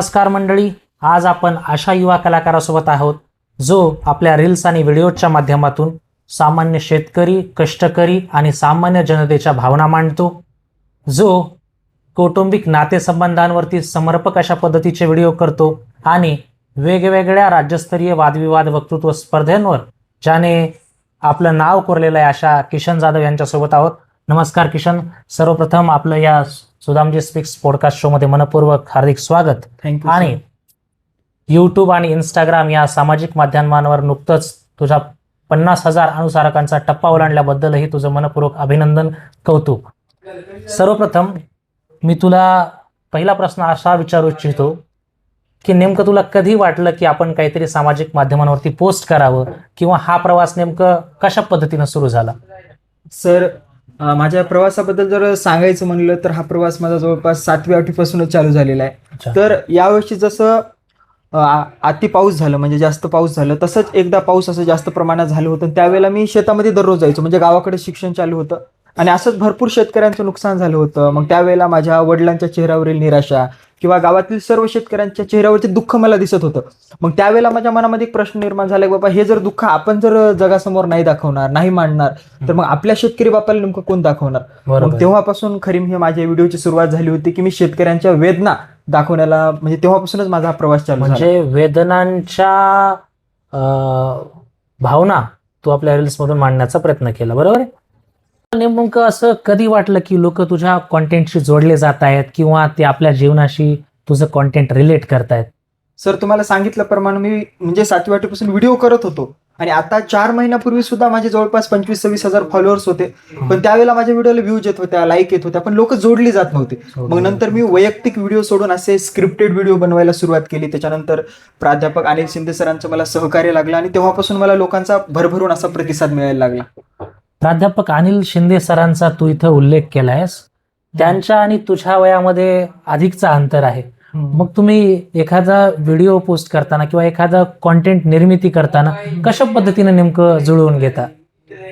नमस्कार मंडळी आज आपण अशा युवा कलाकारासोबत आहोत जो आपल्या रील्स आणि व्हिडिओच्या माध्यमातून सामान्य शेतकरी कष्टकरी आणि सामान्य जनतेच्या भावना मांडतो जो कौटुंबिक नातेसंबंधांवरती समर्पक अशा पद्धतीचे व्हिडिओ करतो आणि वेगवेगळ्या राज्यस्तरीय वादविवाद वक्तृत्व स्पर्धेंवर ज्याने आपलं नाव कोरलेलं आहे अशा किशन जाधव यांच्यासोबत आहोत. नमस्कार किशन. सर्वप्रथम आपलं या सुदामजी स्पिक्स पॉडकास्ट शोमध्ये मनपूर्वक हार्दिक स्वागत. थँक्यू आणि यूट्यूब आणि इंस्टाग्राम या सामाजिक माध्यमांवर नुकतंच तुझ्या पन्नास हजार अनुसारकांचा टप्पा ओलांडल्याबद्दलही तुझं मनपूर्वक अभिनंदन कौतुक. सर्वप्रथम मी तुला पहिला प्रश्न असा विचारू इच्छितो की नेमकं तुला कधी वाटलं की आपण काहीतरी सामाजिक माध्यमांवरती पोस्ट करावं किंवा हा प्रवास नेमकं कशा पद्धतीनं सुरू झाला? सर माझ्या प्रवासाबद्दल जर सांगायचं म्हणलं तर हा प्रवास माझा जवळपास सातव्या आठवीपासूनच चालू झालेला. आहे तर यावर्षी जसं अति पाऊस झालं म्हणजे जास्त पाऊस झालं तसंच एकदा पाऊस असं जास्त प्रमाणात झालं होतं त्यावेळेला मी शेतामध्ये दररोज जायचो म्हणजे गावाकडे शिक्षण चालू होतं आणि असंच भरपूर शेतकऱ्यांचं नुकसान झालं होतं मग त्यावेळेला माझ्या वडिलांच्या चेहऱ्यावरील निराशा किंवा गावातील सर्व शेतकऱ्यांच्या चेहऱ्यावरचे दुःख मला दिसत होतं. मग त्यावेळेला माझ्या मनामध्ये एक प्रश्न निर्माण झाला की बाबा हे जर दुःख आपण जर जगासमोर नाही दाखवणार नाही मांडणार तर मग आपल्या शेतकरी बापाला नेमकं कोण दाखवणार? मग तेव्हापासून खरी ही माझ्या व्हिडिओची सुरुवात झाली होती की मी शेतकऱ्यांच्या वेदना दाखवण्याला म्हणजे तेव्हापासूनच माझा हा प्रवास चालू म्हणजे वेदनांच्या भावना तू आपल्या रील्स मधून मांडण्याचा प्रयत्न केला बरोबर आहे? नेमकं असं कधी वाटलं की लोक तुझ्या कॉन्टेंटशी जोडले जात आहेत किंवा ते आपल्या जीवनाशी तुझं कॉन्टेंट रिलेट करतायत? सर तुम्हाला सांगितल्याप्रमाणे मी म्हणजे सातव्या आठवीपासून व्हिडिओ करत होतो. आणि आता चार महिन्यापूर्वी सुद्धा माझे जवळपास पंचवीस सव्वीस हजार फॉलोअर्स होते. पण त्यावेळेला माझ्या व्हिडिओला व्ह्यूज येत होत्या लाईक येत होत्या पण लोक जोडली जात नव्हते. मग नंतर मी वैयक्तिक व्हिडिओ सोडून असे स्क्रिप्टेड व्हिडिओ बनवायला सुरुवात केली. त्याच्यानंतर प्राध्यापक अनिल शिंदे सरांचं मला सहकार्य लागलं आणि तेव्हापासून मला लोकांचा भरभरून असा प्रतिसाद मिळायला लागला. प्राध्यापक अनिल शिंदे सरांचा तू इथं उल्लेख केलायस. त्यांच्या आणि तुझ्या वयामध्ये अधिकचा अंतर आहे. मग तुम्ही एखादा व्हिडिओ पोस्ट करताना किंवा एखादा कॉन्टेंट निर्मिती करताना कशा पद्धतीने नेमकं जुळवून घेता?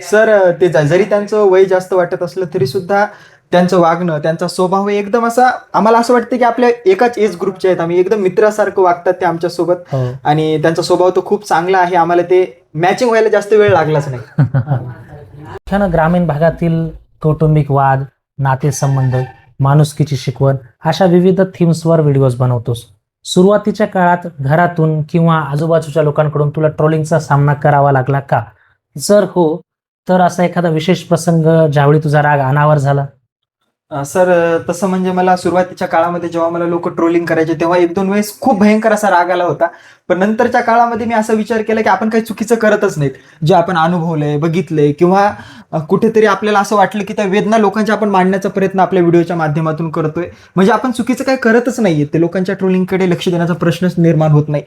सर ते ज- जरी त्यांचं वय जास्त वाटत असलं तरी सुद्धा त्यांचं वागणं त्यांचा स्वभाव हे एकदम असा आम्हाला असं वाटतं की आपल्या एकाच एज ग्रुपचे आहेत. आम्ही एकदम मित्रासारखं वागतात ते आमच्यासोबत. हो. आणि त्यांचा स्वभाव तो खूप चांगला आहे. आम्हाला ते मॅचिंग व्हायला जास्त वेळ लागलाच नाही. मुख्यानं ग्रामीण भागातील कौटुंबिक वाद नातेसंबंध माणुसकीची शिकवण अशा विविध थीम्सवर व्हिडिओज बनवतोस. सुरुवातीच्या काळात घरातून किंवा आजूबाजूच्या लोकांकडून तुला ट्रोलिंगचा सामना करावा लागला का? जर हो तर असा एखादा विशेष प्रसंग ज्यावेळी तुझा राग अनावर झाला? सर तसं म्हणजे मला सुरुवातीच्या काळामध्ये जेव्हा मला लोक ट्रोलिंग करायचे तेव्हा एक दोन वेळेस खूप भयंकर असा राग आला होता. पण नंतरच्या काळामध्ये मी असा विचार केला की आपण काही चुकीचं करतच नाहीत. जे आपण अनुभवलंय बघितलंय किंवा कुठेतरी आपल्याला असं वाटलं की त्या वेदना लोकांच्या आपण मांडण्याचा प्रयत्न आपल्या व्हिडिओच्या माध्यमातून करतोय. म्हणजे आपण चुकीचं काय करतच नाहीये. ते लोकांच्या ट्रोलिंगकडे लक्ष देण्याचा प्रश्नच निर्माण होत नाही.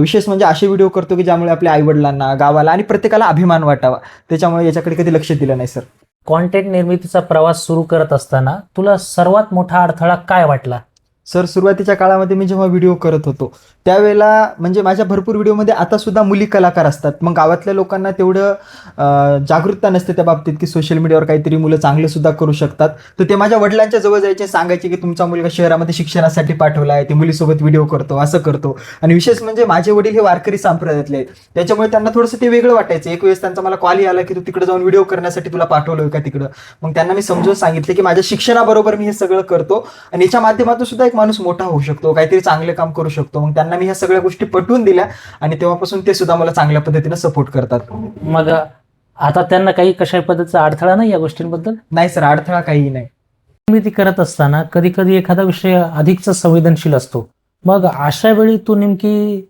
विशेष म्हणजे असे व्हिडिओ करतो की ज्यामुळे आपल्या आईवडिलांना गावाला आणि प्रत्येकाला अभिमान वाटावा. त्याच्यामुळे याच्याकडे कधी लक्ष दिलं नाही सर. कॉन्टेंट निर्मितीचा प्रवास सुरू करत असताना तुला सर्वात मोठा अडथळा काय वाटला? सर सुरुवातीच्या काळामध्ये मी जेव्हा व्हिडिओ करत होतो त्यावेळेला म्हणजे माझ्या भरपूर व्हिडिओमध्ये आतासुद्धा मुली कलाकार असतात. मग गावातल्या लोकांना तेवढं जागरूकता नसते त्या बाबतीत की सोशल मीडियावर काहीतरी मुलं चांगलंसुद्धा करू शकतात. तर ते माझ्या वडिलांच्या जवळ जायचे सांगायचे की तुमचा मुलगा शहरामध्ये शिक्षणासाठी पाठवला आहे ते मुलीसोबत व्हिडिओ करतो असं करतो. आणि विशेष म्हणजे माझे वडील हे वारकरी संप्रदायातले आहेत. त्याच्यामुळे त्यांना थोडंसं ते वेगळं वाटायचं. एक वेळेस त्यांचा मला कॉल आला की तू तिकडे जाऊन व्हिडिओ करण्यासाठी तुला पाठवलं का तिकडं? मग त्यांना मी समजून सांगितलं की माझ्या शिक्षणाबरोबर मी हे सगळं करतो. आणि याच्या माध्यमातून सुद्धा एक माणूस मोठा होऊ शकतो काहीतरी चांगलं काम करू शकतो. मग त्यांना मी ह्या सगळ्या गोष्टी पटवून दिल्या आणि तेव्हापासून ते सुद्धा मला चांगल्या पद्धतीने सपोर्ट करतात. मग आता त्यांना काही कशा पद्धतीचा अडथळा नाही या गोष्टींबद्दल? नाही सर अडथळा काही नाही. निर्मिती करत असताना कधी कधी एखादा विषय अधिकच संवेदनशील असतो. मग अशा वेळी तू नेमकी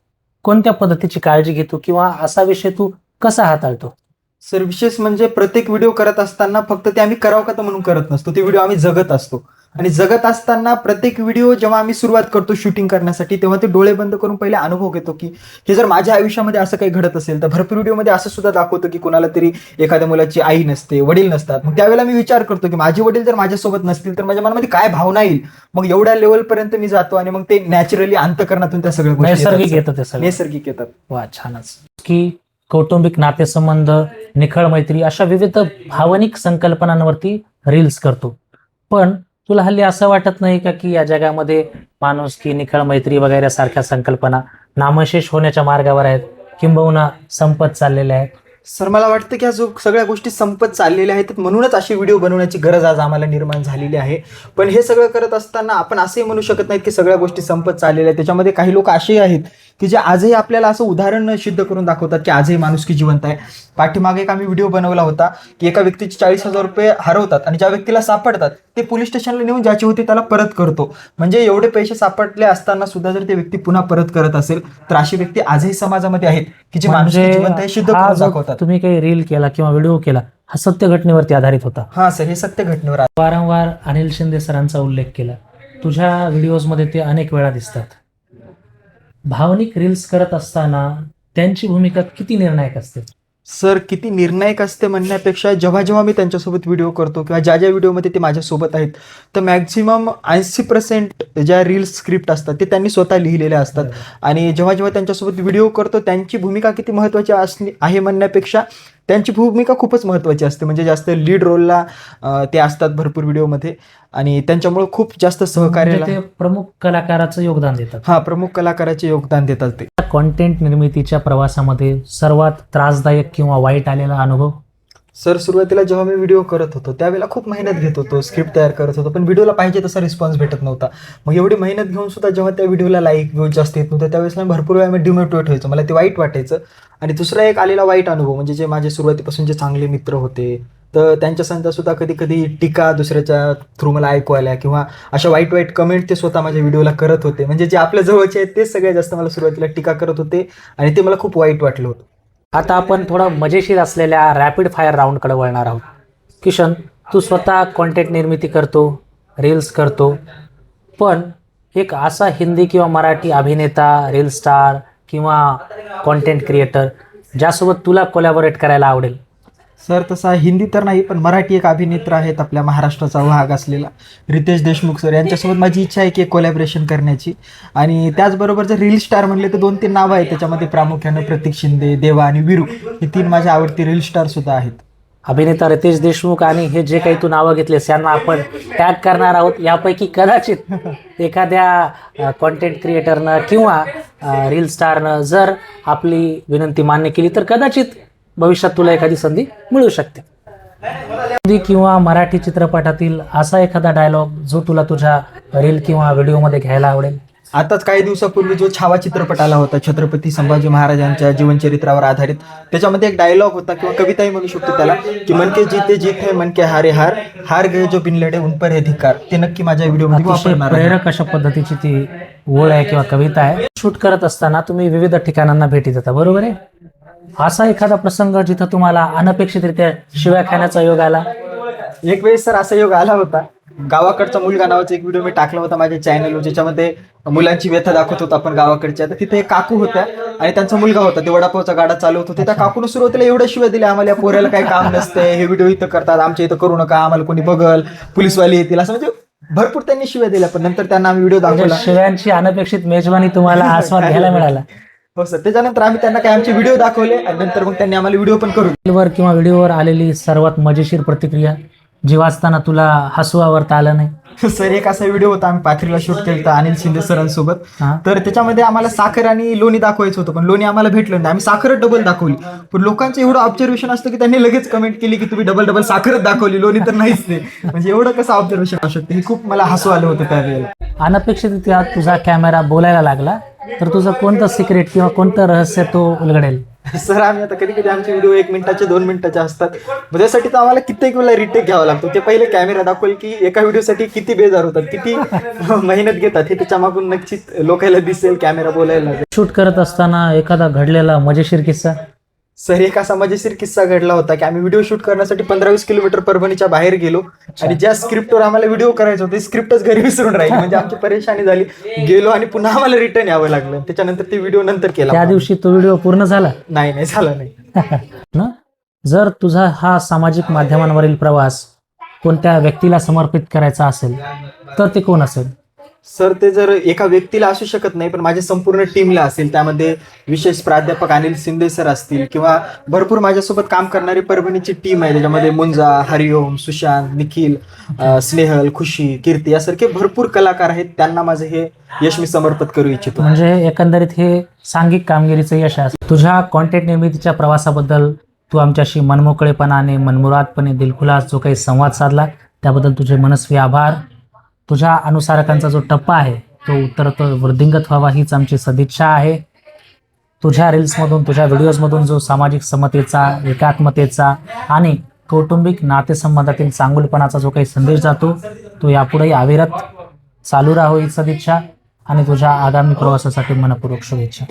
कोणत्या पद्धतीची काळजी घेतो किंवा असा विषय तू कसा हाताळतो? सर विशेष म्हणजे प्रत्येक व्हिडिओ करत असताना फक्त ते आम्ही करावं का तर म्हणून करत नसतो. ते व्हिडिओ आम्ही जगत असतो. आणि जगत असताना प्रत्येक व्हिडिओ जेव्हा आम्ही सुरुवात करतो शूटिंग करण्यासाठी तेव्हा ते डोळे बंद करून पहिले अनुभव घेतो की हे जर माझ्या आयुष्यामध्ये असं काही घडत असेल तर भरपूर व्हिडिओमध्ये असं सुद्धा दाखवतो की कोणाला तरी एखाद्या मुलाची आई नसते वडील नसतात. मग त्यावेळेला मी विचार करतो की माझे वडील जर माझ्यासोबत नसतील तर माझ्या मनामध्ये काय भावना येईल? मग एवढ्या लेवलपर्यंत मी जातो आणि मग ते नॅचरली अंतकरणातून त्या सगळ्या येतात, नैसर्गिक सर. येतं ते सगळं. नैसर्गिक येतात. वा छानच. की कौटुंबिक नातेसंबंध निखळ मैत्री अशा विविध भावनिक संकल्पनांवरती रील्स करतो. पण तुला हल्ली असं वाटत नाही का की या जगामध्ये माणूस की निखळ मैत्री वगैरे सारख्या संकल्पना नामशेष होण्याच्या मार्गावर आहेत? किंबहुना संपत चाललेल्या आहेत. सर मला वाटतं की ह्या जो सगळ्या गोष्टी संपत चाललेल्या आहेत म्हणूनच अशी व्हिडिओ बनवण्याची गरज आज आम्हाला निर्माण झालेली आहे. पण हे सगळं करत असताना आपण असंही म्हणू शकत नाहीत की सगळ्या गोष्टी संपत चाललेल्या आहेत. त्याच्यामध्ये काही लोक असेही आहेत की जे आजही आपल्याला असं उदाहरण सिद्ध करून दाखवतात की आजही माणुसकी जिवंत आहे. पाठीमागे एक आम्ही व्हिडिओ बनवला होता की एका व्यक्तीचे चाळीस हजार रुपये हरवतात आणि ज्या व्यक्तीला सापडतात ते पोलीस स्टेशनला नेऊन ज्याची होती त्याला परत करतो. म्हणजे एवढे पैसे सापडले असताना सुद्धा जर ते व्यक्ती पुन्हा परत करत असेल तर अशी व्यक्ती आजही समाजामध्ये आहेत की जे माणुसकी जिवंत आहे सिद्ध करून दाखवतात. तुम्ही काही रील केला किंवा व्हिडिओ केला हा सत्य घटनेवरती आधारित होता. हा सर हे सत्य घटनेवर. वारंवार अनिल शिंदे सरांचा उल्लेख केला. तुझ्या व्हिडिओजमध्ये ते अनेक वेळा दिसतात. भावनिक रील्स करत असताना त्यांची भूमिका किती निर्णायक असते? सर किती निर्णायक असते म्हणण्यापेक्षा जेव्हा जेव्हा मी त्यांच्यासोबत व्हिडिओ करतो किंवा ज्या ज्या व्हिडिओमध्ये ते माझ्यासोबत आहेत तर मॅक्झिमम ऐंशी पर्सेंट ज्या रील्स स्क्रिप्ट असतात ते त्यांनी स्वतः लिहिलेल्या असतात. आणि जेव्हा जेव्हा त्यांच्यासोबत व्हिडिओ करतो त्यांची भूमिका किती महत्त्वाची असणे आहे म्हणण्यापेक्षा त्यांची भूमिका खूपच महत्त्वाची असते. म्हणजे जास्त लीड रोलला ते असतात भरपूर व्हिडिओमध्ये आणि त्यांच्यामुळे खूप जास्त सहकार्य म्हणजे प्रमुख कलाकाराचं योगदान देतात. हा प्रमुख कलाकाराचे योगदान देतात ते. कॉन्टेंट निर्मितीच्या प्रवासामध्ये सर्वात त्रासदायक किंवा वाईट आलेला अनुभव? सर सुरुवातीला जेव्हा मी व्हिडिओ करत होतो त्यावेळेला खूप मेहनत घेत होतो स्क्रिप्ट तयार करत होतो पण व्हिडिओला पाहिजे तसा रिस्पॉन्स भेटत नव्हता. मग एवढी मेहनत घेऊन सुद्धा जेव्हा त्या व्हिडिओला लाईक व्ह्यूज जास्त येत नव्हतं त्यावेळेस मी भरपूर वेळा मी डिमोटिवेट व्हायचो. मला ते वाईट वाटायचं. आणि दुसरा एक आलेला वाईट अनुभव म्हणजे जे माझे सुरुवातीपासून जे चांगले मित्र होते तर त्यांच्या संध्या सुद्धा कधी कधी टीका दुसऱ्याच्या थ्रू मला ऐकू आल्या किंवा अशा वाईट वाईट कमेंट ते स्वतः माझ्या व्हिडिओला करत होते. म्हणजे जे आपल्या जवळचे आहेत तेच सगळ्यात जास्त मला सुरुवातीला टीका करत होते आणि ते मला खूप वाईट वाटलं होतं. आता आपण थोडं मजेशीर असलेल्या रॅपिड फायर राऊंडकडे वळणार आहोत. किशन तू स्वतः कॉन्टेंट निर्मिती करतो रील्स करतो पण एक असा हिंदी किंवा मराठी अभिनेता रील स्टार किंवा कॉन्टेंट क्रिएटर ज्यासोबत तुला कोलॅबोरेट करायला आवडेल सर तसा हिंदी तर नाही पण मराठी एक अभिनेत्र आहेत आपल्या महाराष्ट्राचा भाग असलेला रितेश देशमुख सर. यांच्यासोबत माझी इच्छा आहे की कोलॅबरेशन करण्याची. आणि त्याचबरोबर जर रील स्टार म्हणले तर दोन तीन नावं आहेत. त्याच्यामध्ये प्रामुख्यानं प्रतीक शिंदे देवा आणि विरू हे तीन माझ्या आवडती रील स्टार सुद्धा आहेत. अभिनेता रितेश देशमुख आणि हे जे काही तू नावं घेतलेस यांना आपण टॅग करणार आहोत. यापैकी कदाचित एखाद्या कॉन्टेंट क्रिएटरनं किंवा रील स्टारनं जर आपली विनंती मान्य केली तर कदाचित भविष्यात तुला एखादी संधी मिळू शकते. हिंदी किंवा मराठी चित्रपटातील असा एखादा डायलॉग जो तुला तुझ्या रील किंवा व्हिडिओमध्ये घ्यायला आवडेल? आताच काही दिवसापूर्वी जो छावा चित्रपट आला होता छत्रपती संभाजी महाराजांच्या जीवनचरित्रावर आधारित त्याच्यामध्ये एक डायलॉग होता किंवा कविताही म्हणू शकतो त्याला की मन के जीते जीत है मन के हारे हार हार गए जो बिनलडे उन पर है धिकार. ते नक्की माझ्या व्हिडिओमध्ये प्रेरक अशा पद्धतीची ती ओळ आहे किंवा कविता आहे. शूट करत असताना तुम्ही विविध ठिकाणांना भेटी देता बरोबर आहे? असा एखादा प्रसंग जिथं तुम्हाला अनपेक्षितरित्या शिव्या खाण्याचा योग आला? एक वेळेस सर असा योग आला होता. गावाकडचा मुलगा नावाचा एक व्हिडिओ मी टाकला होता माझ्या चॅनलवर ज्याच्यामध्ये मुलांची व्यथा दाखवत होतो आपण गावाकडच्या. तर तिथे एक काकू होत्या आणि त्यांचा मुलगा होता. ते वडापावचा गाडा चालवत होते. त्या काकून सुरुवातीला एवढ्या शिवाय दिल्या आम्हाला पोऱ्याला काही काम नसते हे व्हिडिओ इथं करतात. आमच्या इथं करू नका. आम्हाला कोणी बघल. पोलीसवाले येतील. असं म्हणजे भरपूर त्यांनी शिवाय दिल्या. पण नंतर त्यांना आम्ही व्हिडिओ म्हणजे दाखवला. शिव्यांची अनपेक्षित मेजवानी तुम्हाला आस्वाद घ्यायला मिळाला. हो सर त्याच्यानंतर आम्ही त्यांना काही आमचे व्हिडिओ दाखवले आणि नंतर मग त्यांनी आम्हाला व्हिडिओ पण करून वर किंवा व्हिडिओवर आलेली सर्वात मजेशीर प्रतिक्रिया जी वाचताना तुला हसू आवरता आलं नाही? सर एक असा व्हिडिओ होता आम्ही पाथरीला शूट केला होता अनिल शिंदे सरांसोबत. हा. तर त्याच्यामध्ये आम्हाला साखर आणि लोणी दाखवायचं होतं पण लोणी आम्हाला भेटलं नाही. आम्ही साखर डबल दाखवली. पण लोकांचं एवढं ऑब्झर्वेशन असतं की त्यांनी लगेच कमेंट केली की तुम्ही डबल डबल साखरच दाखवली. लोणी तर नाहीच नाही म्हणजे एवढं कसं ऑब्झर्वेशन असू शकतं? हे खूप मला हसू आलं होतं त्यावेळेला. अनपेक्षितरित्या तुझा कॅमेरा बोलायला लागला. तर तुझं कोणतं सिक्रेट किंवा कोणतं रहस्य तो उलगडेल? सर आम्ही आता कधी कधी आमचे व्हिडिओ एक मिनिटाचे दोन मिनिटाचे असतात. त्यासाठी तर आम्हाला कित्येक वेळा रिटेक घ्यावा लागतो. ते पहिले कॅमेरा दाखवेल की एका व्हिडिओसाठी किती बेजार होतात किती मेहनत घेतात हे त्याच्या मागून नक्कीच लोकांना दिसेल कॅमेरा बोलायला शूट करत असताना एखादा घडलेला मजेशीर किस्सा? सर एक असा मजेशीर किस्सा घडला होता की आम्ही व्हिडिओ शूट करण्यासाठी पंधरा वीस किलोमीटर परभणीच्या बाहेर गेलो आणि ज्या स्क्रिप्टवर आम्हाला व्हिडिओ करायचं होतं स्क्रिप्टच घरी विसरून राहिली. म्हणजे आमची परेशानी झाली. गेलो आणि पुन्हा आम्हाला रिटर्न यावं लागलं. त्याच्यानंतर ते व्हिडिओ नंतर त्या केला दिवशी तो व्हिडिओ पूर्ण झाला? नाही नाही झालं नाही. ना? जर तुझा हा सामाजिक माध्यमांवरील प्रवास कोणत्या व्यक्तीला समर्पित करायचा असेल तर ते कोण असेल? सर ते जर एका व्यक्तीला असू शकत नाही पण माझ्या संपूर्ण टीमला असेल त्यामध्ये विशेष प्राध्यापक अनिल शिंदे सर असतील किंवा भरपूर माझ्यासोबत काम करणारी परभणीची टीम आहे त्याच्यामध्ये मुंजा हरिओम सुशांत निखिल स्नेहल खुशी कीर्ती यासारखे भरपूर कलाकार आहेत. त्यांना माझं हे यश मी समर्पित करू इच्छितो. म्हणजे एकंदरीत हे सांघिक कामगिरीचं यश आहे. तुझ्या कॉन्टेंट निर्मितीच्या प्रवासाबद्दल तू आमच्याशी मनमोकळेपणाने मनमुरादपणे दिलखुलास जो काही संवाद साधला त्याबद्दल तुझे मनस्वी आभार. तुझ्या अनुसारकांचा जो टप्पा आहे तो उत्तरोत्तर वृद्धिंगत व्हावा हीच आमची सदिच्छा आहे. तुझ्या रील्समधून तुझ्या व्हिडिओजमधून जो सामाजिक समतेचा एकात्मतेचा आणि कौटुंबिक नातेसंबंधातील चांगुलपणाचा जो काही संदेश जातो तो यापुढेही अविरत चालू राहो ही सदिच्छा. आणि तुझ्या आगामी प्रवासासाठी मनपूर्वक शुभेच्छा.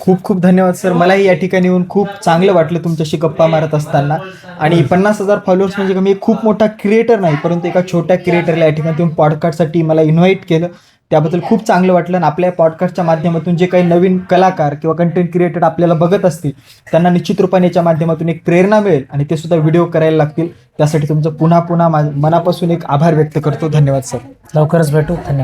खूप खूप धन्यवाद सर. मलाही या ठिकाणी येऊन खूप चांगलं वाटलं तुमच्याशी गप्पा मारत असताना. आणि पन्नास हजार फॉलोअर्स म्हणजे मी खूप मोठा क्रिएटर नाही परंतु एका छोट्या क्रिएटरला या ठिकाणी तुम्ही पॉडकास्टसाठी मला इन्व्हाइट केलं. त्याबद्दल खूप चांगलं वाटलं आणि आपल्या पॉडकास्टच्या माध्यमातून जे काही नवीन कलाकार किंवा कंटेंट क्रिएटर आपल्याला बघत असतील त्यांना निश्चित रूपाने याच्या माध्यमातून एक प्रेरणा मिळेल आणि ते सुद्धा व्हिडिओ करायला लागतील. त्यासाठी तुमचं पुन्हा पुन्हा मनापासून एक आभार व्यक्त करतो. धन्यवाद सर. लवकरच भेटू. धन्यवाद.